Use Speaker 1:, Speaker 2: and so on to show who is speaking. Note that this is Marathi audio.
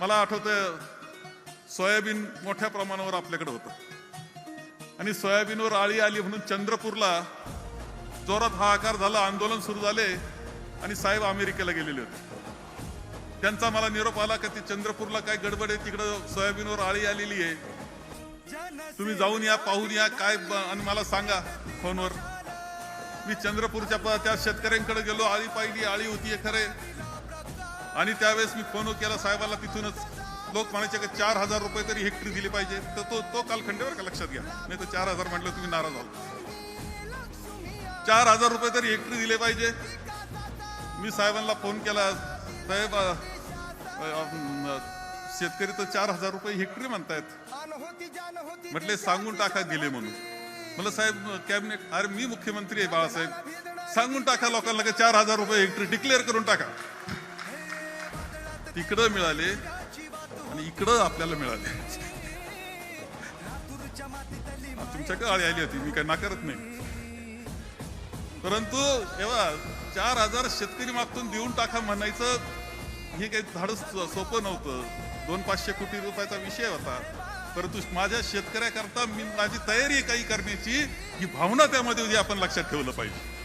Speaker 1: मला आठवतं सोयाबीन मोठ्या प्रमाणावर आपल्याकडे होतं. आणि सोयाबीनवर आळी आली म्हणून चंद्रपूरला जोरात हाहाकार झाला आंदोलन सुरू झाले आणि साहेब अमेरिकेला गेलेले होते. त्यांचा मला निरोप आला का ते चंद्रपूरला काय गडबड आहे तिकडं सोयाबीनवर आळी आलेली आहे. तुम्ही जाऊन या पाहून या काय ब- आणि मला सांगा फोनवर. मी चंद्रपूरच्या प- त्या शेतकऱ्यांकडे गेलो आळी पाहिली आळी होती खरे. आणि त्यावेळेस मी फोन केला साहेबाला तिथूनच लोक म्हणायचे चार हजार रुपये तरी हेक्टरी दिली पाहिजे. तर तो तो कालखंडेवर का लक्षात घ्या? नाही तर चार हजार म्हटलं तुम्ही नाराज आहोत. चार हजार रुपये तरी हेक्टरी दिले पाहिजे. मी साहेबांना फोन केला साहेब शेतकरी तर चार हजार रुपये हेक्टरी म्हणतायत. म्हटले सांगून टाका दिले म्हणून. मला साहेब कॅबिनेट अरे मी मुख्यमंत्री आहे बाळासाहेब. सांगून टाका लोकांना चार हजार रुपये हेक्टरी डिक्लेअर करून टाका. तिकडं मिळाले आणि इकडं आपल्याला मिळाले. तुमच्याकडे आळी आली होती मी काय नाकारत नाही. परंतु एव्हा चार हजार शेतकरी मागतून देऊन टाका म्हणायचं हे काही झाड सोपं नव्हतं. दोन पाचशे कोटी रुपयाचा विषय होता. परंतु माझ्या शेतकऱ्याकरता मी माझी तयारी काही करण्याची ही भावना त्यामध्ये होती आपण लक्षात ठेवलं पाहिजे.